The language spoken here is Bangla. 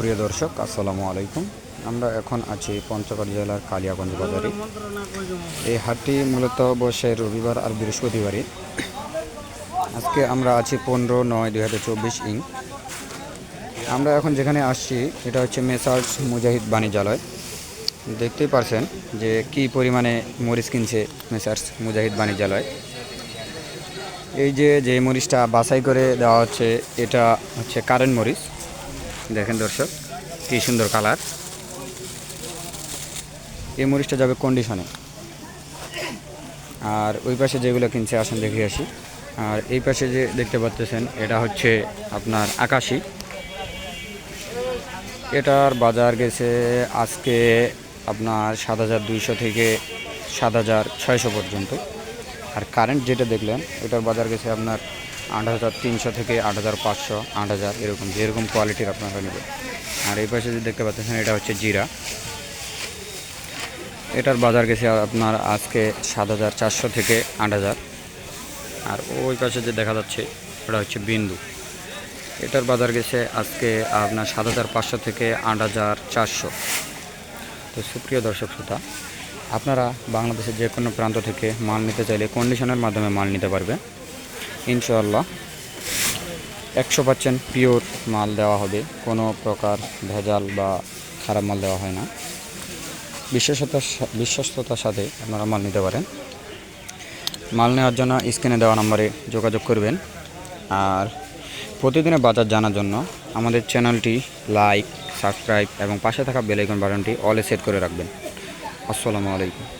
প্রিয় দর্শক, আসসালামু আলাইকুম। আমরা এখন আছি পঞ্চগড় জেলার কালিয়াগঞ্জ বাজারে। এই হাটটি মূলত বসে রবিবার আর বৃহস্পতিবারে আজকে আমরা আছি পনেরো নয় দুই হাজার চব্বিশ ইং। আমরা এখন যেখানে আসছি, এটা হচ্ছে মেসার্স মুজাহিদ বাণিজ্যালয়। দেখতেই পারছেন যে কি পরিমাণে মরিচ কিনছে মেসার্স মুজাহিদ বাণিজ্যালয়। এই যে যে মরিচটা বাছাই করে দেওয়া হচ্ছে, এটা হচ্ছে কারেন্ট মরিচ। দেখেন দর্শক, কি সুন্দর কালার। এই মরিচটা যাবে কন্ডিশনে আর ওই পাশে যেগুলো কিনছে, আসুন দেখে আসি। আর এই পাশে যে দেখতে পাচ্ছেন, এটা হচ্ছে আপনার আকাশি। এটার বাজার গেছে আজকে আপনার সাত হাজার দুইশো থেকে সাত হাজার ছয়শো পর্যন্ত। আর কারেন্ট যেটা দেখলেন, এটার বাজার গেছে আপনার আট হাজার তিনশো থেকে আট হাজার পাঁচশো, আট হাজার, এরকম, যেরকম কোয়ালিটির আপনারা নেবেন। আর এই পাশে যে দেখতে পাচ্ছেন, এটা হচ্ছে জিরা। এটার বাজার গেছে আপনার আজকে সাত হাজার চারশো থেকে আট হাজার। আর ওই পাশে যে দেখা যাচ্ছে, ওটা হচ্ছে বিন্দু। এটার বাজার গেছে আজকে আপনার সাত হাজার পাঁচশো থেকে আট হাজার চারশো। তো সুপ্রিয় দর্শক শ্রোতা, আপনারা বাংলাদেশের যে কোনো প্রান্ত থেকে মাল নিতে চাইলে কন্ডিশনের মাধ্যমে মাল নিতে পারবে। ইনশাআল্লাহ। একশো পার্সেন্ট পিওর মাল দেওয়া হবে। কোনো প্রকার ভেজাল বা খারাপ মাল দেওয়া হয় না। বিশ্বস্ততার সা- বিশ্বস্ততার সাথে আপনারা মাল নিতে পারেন। মাল নেওয়ার জন্য স্ক্রিনে দেওয়া নম্বরে যোগাযোগ করবেন। আর প্রতিদিনের বাজার জানার জন্য আমাদের চ্যানেলটি লাইক, সাবস্ক্রাইব এবং পাশে থাকা বেলাইকন বাটনটি অলে সেট করে রাখবেন। আসসালামু আলাইকুম।